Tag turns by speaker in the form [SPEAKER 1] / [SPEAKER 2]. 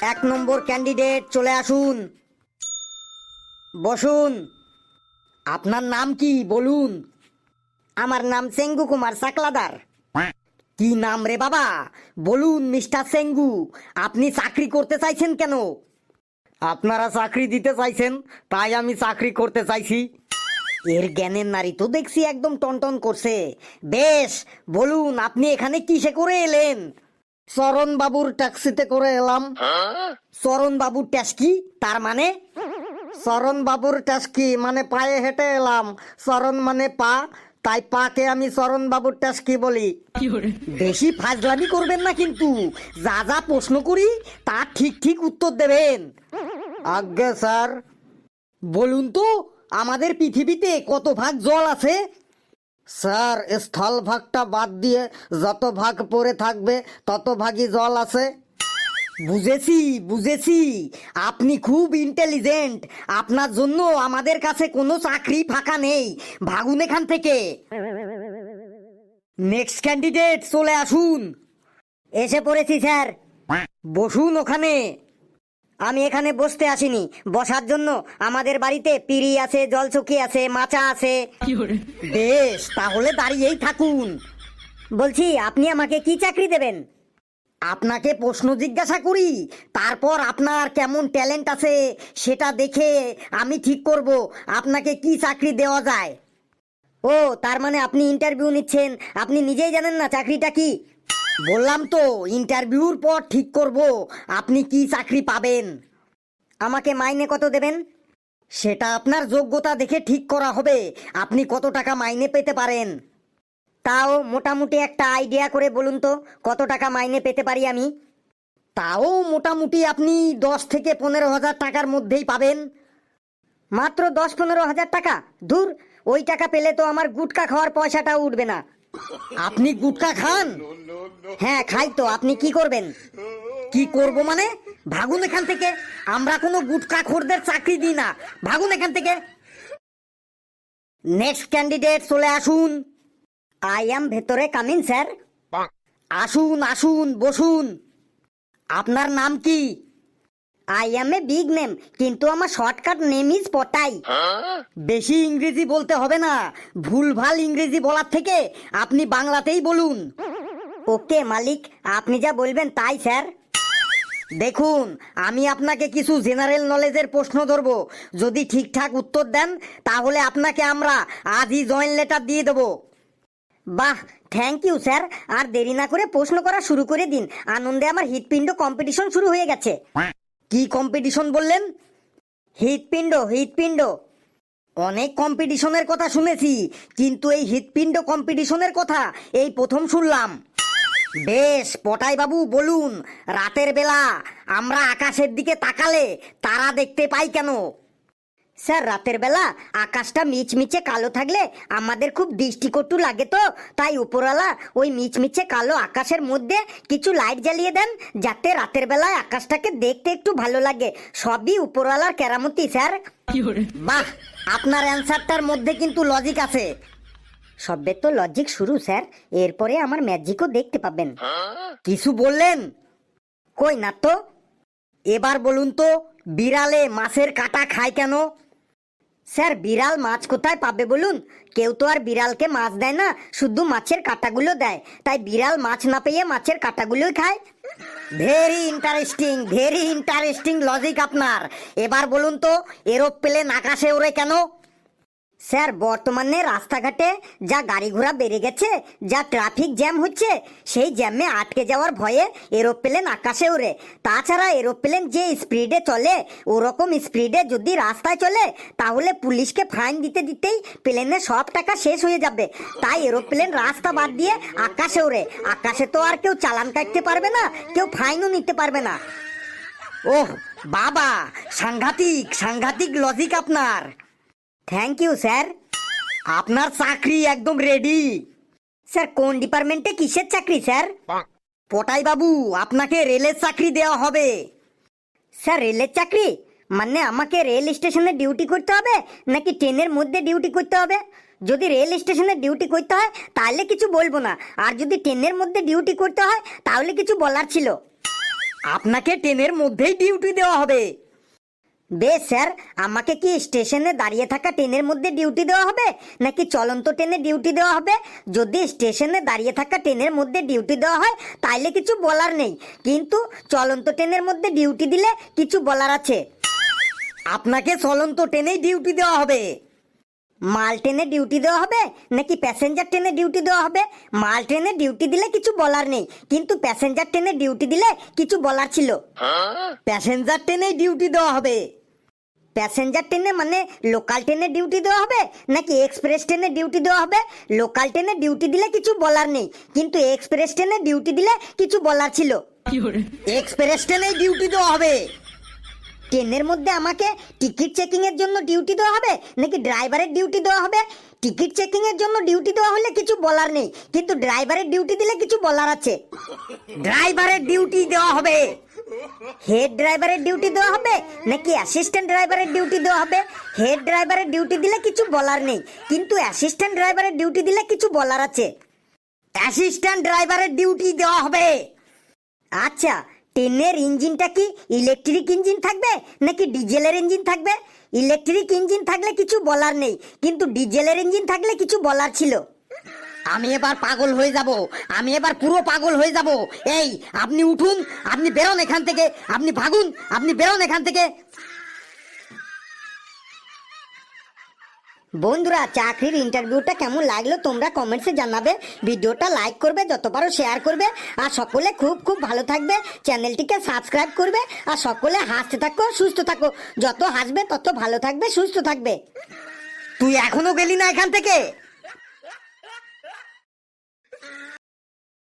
[SPEAKER 1] এক নম্বর ক্যান্ডিডেট চলে আসুন। বসুন। আপনার নাম কি? বলুন। আমার নাম সেঙ্গু কুমার সাকলাদার। কি নাম রে বাবা? বলুন মিস্টার সেঙ্গু, আপনি চাকরি করতে চাইছেন কেন? আপনারা চাকরি দিতে চাইছেন, তাই আমি চাকরি করতে চাইছি। এর জ্ঞানের নারী তো দেখছি একদম টনটন করছে। বেশ, বলুন, আপনি এখানে কিসে করে এলেন? চরণ বাবুর ট্যাক্সিতে করে এলাম। চরণ বাবুর ট্যাক্সি তার মানে? চরণ বাবুর ট্যাক্সি মানে পায়ে হেঁটে এলাম। চরণ মানে পা। তাই পাকে আমি চরণ বাবুর ট্যাক্সি বলি। বেশি ফাজলামি করবেন না কিন্তু। যা যা প্রশ্ন করি তা ঠিক ঠিক উত্তর দেবেন। আজ্ঞে স্যার বলুন তো আমাদের পৃথিবীতে কত ভাগ জল আছে? স্যার স্থল ভাগটা বাদ দিয়ে যত ভাগ পড়ে থাকবে, তত ভাগই জল আছে। বুঝেছি বুঝেছি। আপনি খুব ইন্টেলিজেন্ট আপনার জন্য আমাদের কাছে কোনো চাকরি ফাঁকা নেই। ভাগুন এখান থেকে। নেক্সট ক্যান্ডিডেট চলে আসুন। এসে পড়েছি, স্যার। বসুন ওখানে। আমি এখানে বসতে আসিনি। বসার জন্য আমাদের বাড়িতে পিড়ি আছে জলচকি আছে মাচা আছে। বেশ তাহলে দাঁড়িয়েই থাকুন। বলছি আপনি আমাকে কি চাকরি দেবেন? আপনাকে প্রশ্ন জিজ্ঞাসা করি তারপর আপনার কেমন ট্যালেন্ট আছে সেটা দেখে আমি ঠিক করব আপনাকে কি চাকরি দেওয়া যায়? ও তার মানে আপনি ইন্টারভিউ নিচ্ছেন আপনি নিজেই জানেন না চাকরিটা কি? বললাম তো ইন্টারভিউর পর ঠিক করব। আপনি কি চাকরি পাবেন? আমাকে মাইনে কত দেবেন? সেটা আপনার যোগ্যতা দেখে ঠিক করা হবে। আপনি কত টাকা মাইনে পেতে পারেন? তাও মোটামুটি একটা আইডিয়া করে বলুন তো, কত টাকা মাইনে পেতে পারি আমি? তাও মোটামুটি আপনি দশ থেকে পনেরো হাজার টাকার মধ্যেই পাবেন। মাত্র দশ পনেরো হাজার টাকা? দূর ওই টাকা পেলে তো আমার গুটকা খাওয়ার পয়সাটাও উঠবে না। আপনি গুটকা খান? হ্যাঁ খাই তো আপনি কি করবেন? কি করব মানে? ভাগুন এখান থেকে। আমরা কোনো গুটকা খোরদের চাকরি দিই না। ভাগুন এখান থেকে। নেক্সট ক্যান্ডিডেট চলে আসুন। আই এম ভেতরে কামিন স্যার আসুন আসুন বসুন। আপনার নাম কি? I am a big name কিন্তু আমার শর্টকাট নেম ইজ পটাই বেশি ইংরেজি বলতে হবে না ভুলভাল ইংরেজি বলার থেকে আপনি বাংলাতেই বলুন। ওকে মালিক আপনি যা বলবেন তাই স্যার। দেখুন আমি আপনাকে কিছু জেনারেল নলেজের প্রশ্ন ধরবো। যদি ঠিকঠাক উত্তর দেন তাহলে আপনাকে আমরা আজই জয়েন লেটার দিয়ে দেবো। বাহ থ্যাংক ইউ স্যার। আর দেরি না করে প্রশ্ন করা শুরু করে দিন। আনন্দে আমার হৃৎপিণ্ড কম্পিটিশন শুরু হয়ে গেছে। কি কম্পিটিশন বললেন? হৃৎপিণ্ড হৃৎপিণ্ড। অনেক কম্পিটিশনের কথা শুনেছি, কিন্তু এই হৃৎপিণ্ড কম্পিটিশনের কথা এই প্রথম শুনলাম। বেশ পটাই বাবু বলুন, রাতের বেলা আমরা আকাশের দিকে তাকালে তারা দেখতে পাই কেন? স্যার রাতের বেলা আকাশটা মিচমিচে কালো থাকলে আমাদের খুব দৃষ্টিকটু লাগে তো। তাই উপরওয়ালা ওই মিচমিচে কালো আকাশের মধ্যে কিছু লাইট জ্বালিয়ে দেন যাতে রাতের বেলায় আকাশটাকে দেখতে একটু ভালো লাগে। সবই উপরওয়ালার কেরামতি স্যার। বাহ আপনার অ্যান্সারটার মধ্যে কিন্তু লজিক আছে। সবে তো লজিক শুরু স্যার। এরপরে আমার ম্যাজিকও দেখতে পাবেন। কিছু বললেন? কই না তো? এবার বলুন তো বিড়ালে মাছের কাটা খায় কেন? স্যার, বিড়াল মাছ কোথায় পাবে বলুন? কেউ তো আর বিড়ালকে মাছ দেয় না, শুধু মাছের কাঁটাগুলো দেয়। তাই বিড়াল মাছ না পেয়ে মাছের কাঁটাগুলোই খায়। Very interesting very interesting logic আপনার। এবার বলুন তো, এরোপ্লেন আকাশে ওড়ে কেন? স্যার, বর্তমানে রাস্তাঘাটে যা গাড়ি ঘোড়া বেড়ে গেছে, যা ট্রাফিক জ্যাম হচ্ছে, সেই জ্যামে আটকে যাওয়ার ভয়ে এরোপ্লেন আকাশে ওড়ে। তাছাড়া এরোপ্লেন যে স্পিডে চলে, ওরকম স্পিডে যদি রাস্তায় চলে, তাহলে পুলিশকে ফাইন দিতে দিতেই প্লেনের সব টাকা শেষ হয়ে যাবে। তাই এরোপ্লেন রাস্তা বাদ দিয়ে আকাশে ওড়ে। আকাশে তো আর কেউ চালান কাটতে পারবে না, কেউ ফাইনও নিতে পারবে না। ওহ, বাবা! সাংঘাতিক সাংঘাতিক লজিক আপনার। থ্যাংক ইউ স্যার আপনার চাকরি একদম রেডি স্যার কোন ডিপার্টমেন্টে কিসের চাকরি স্যার পটাই বাবু আপনাকে রেলের চাকরি দেওয়া হবে। স্যার রেলের চাকরি? মানে আমাকে রেল স্টেশনে ডিউটি করতে হবে নাকি ট্রেনের মধ্যে ডিউটি করতে হবে? যদি রেল স্টেশনে ডিউটি করতে হয় তাহলে কিছু বলব না। আর যদি ট্রেনের মধ্যে ডিউটি করতে হয় তাহলে কিছু বলার ছিল। আপনাকে ট্রেনের মধ্যেই ডিউটি দেওয়া হবে। বেশ স্যার। আমাকে কি স্টেশনে দাঁড়িয়ে থাকা ট্রেনের মধ্যে ডিউটি দেওয়া হবে নাকি চলন্ত ট্রেনে ডিউটি দেওয়া হবে? যদি স্টেশনে দাঁড়িয়ে থাকা ট্রেনের মধ্যে ডিউটি দেওয়া হয় তাইলে কিছু বলার নেই। কিন্তু চলন্ত ট্রেনের মধ্যে ডিউটি দিলে কিছু বলার আছে। আপনাকে চলন্ত ট্রেনেই ডিউটি দেওয়া হবে। মাল ট্রেনে ডিউটি দেওয়া হবে নাকি প্যাসেঞ্জার ট্রেনে ডিউটি দেওয়া হবে? মাল ট্রেনে ডিউটি দিলে কিছু বলার নেই কিন্তু প্যাসেঞ্জার ট্রেনে ডিউটি দিলে কিছু বলার ছিল। প্যাসেঞ্জার ট্রেনেই ডিউটি দেওয়া হবে। প্যাসেঞ্জার ট্রেনে মানে লোকাল ট্রেনে ডিউটি দেওয়া হবে নাকি এক্সপ্রেস ট্রেনে ডিউটি দেওয়া হবে? লোকাল ট্রেনে ডিউটি দিলে কিছু বলার নেই কিন্তু এক্সপ্রেস ট্রেনে ডিউটি দিলে কিছু বলার ছিল। এক্সপ্রেস ট্রেনে ডিউটি দেওয়া হবে। ট্রেনের মধ্যে আমাকে টিকিট চেকিং এর জন্য ডিউটি দেওয়া হবে নাকি ড্রাইভারের ডিউটি দেওয়া হবে? টিকিট চেকিং এর জন্য ডিউটি দেওয়া হলে কিছু বলার নেই কিন্তু ড্রাইভারের ডিউটি দিলে কিছু বলার আছে। ড্রাইভারের ডিউটি দেওয়া হবে। হেড ড্রাইভারের ডিউটি দেওয়া হবে? নাকি অ্যাসিস্ট্যান্ট ড্রাইভারের ডিউটি দেওয়া হবে? হেড ড্রাইভারের ডিউটি দিলে কিছু বলার নেই। কিন্তু অ্যাসিস্ট্যান্ট ড্রাইভারের ডিউটি দিলে কিছু বলার আছে। অ্যাসিস্ট্যান্ট ড্রাইভারের ডিউটি দেওয়া হবে। আচ্ছা ট্রেনের ইঞ্জিনটা কি ইলেকট্রিক ইঞ্জিন থাকবে, নাকি ডিজেলের ইঞ্জিন থাকবে? ইলেকট্রিক ইঞ্জিন থাকলে কিছু বলার নেই, কিন্তু ডিজেলের ইঞ্জিন থাকলে কিছু বলার ছিল। আমি এবার পাগল হয়ে যাব। আমি এবার পুরো পাগল হয়ে যাব। এই, আপনি উঠুন, আপনি বেরোন এখান থেকে, আপনি ভাগুন, আপনি বেরোন এখান থেকে। বন্ধুরা, চাকরির ইন্টারভিউটা কেমন লাগল তোমরা কমেন্টসে জানাবে। ভিডিওটা লাইক করবে, যত পারো শেয়ার করবে। আর সকলে খুব খুব ভালো থাকবে, চ্যানেলটিকে সাবস্ক্রাইব করবে। আর সকলে হাসতে থাকো, সুস্থ থাকো। যত হাসবে, তত ভালো থাকবে, সুস্থ থাকবে। তুই এখনও গেলি না এখান থেকে?